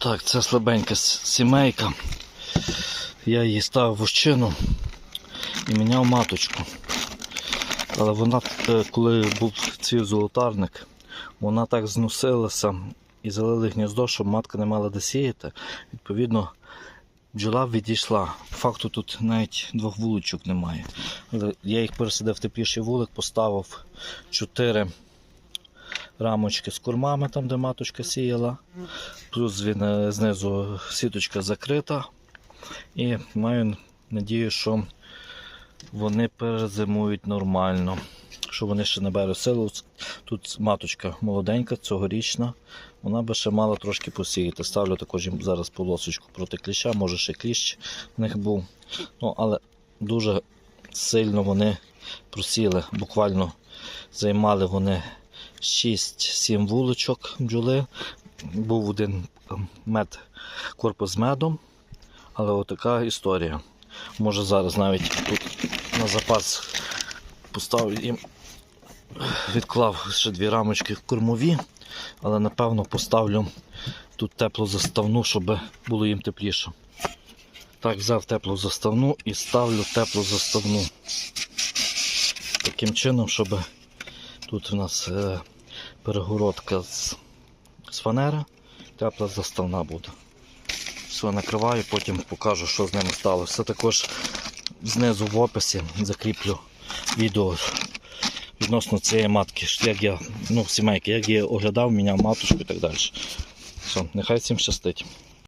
Так, це слабенька сімейка. Я її ставив в ощину і міняв маточку. Але вона, е, коли був цвів золотарник, вона так зносилася і залили гніздо, щоб матка не мала де сіяти. Відповідно, бджола відійшла. Факту тут навіть двох вуличок немає. Але я їх пересадив в тепліший вулик, поставив чотири рамочки з кормами, там де маточка сіяла. Плюс він е, знизу сіточка закрита. І маю надію, що вони перезимують нормально. Що вони ще наберуть силу. Тут маточка молоденька, цьогорічна. Вона би ще мала трошки посіяти. Ставлю також їм зараз полосочку проти кліща, може ще кліщ в них був. Ну, але дуже сильно вони просіли. Буквально займали вони 6-7 вуличок бджоли. Був один мед, корпус медом. Але отака історія. Може зараз навіть тут на запас поставив їм, відклав ще дві рамочки кормові, але напевно поставлю тут теплу заставну, щоб було їм тепліше. Так, взяв теплу заставну і ставлю теплу заставну. Таким чином, щоб тут у нас е, перегородка з, з фанери, тепла заставна буде. Все, накриваю, потім покажу, що з ними сталося. Також знизу в описі закріплю відео відносно цієї матки, як я, ну, сімейки, як я оглядав, міняв матушку і так далі. Все, нехай всім щастить.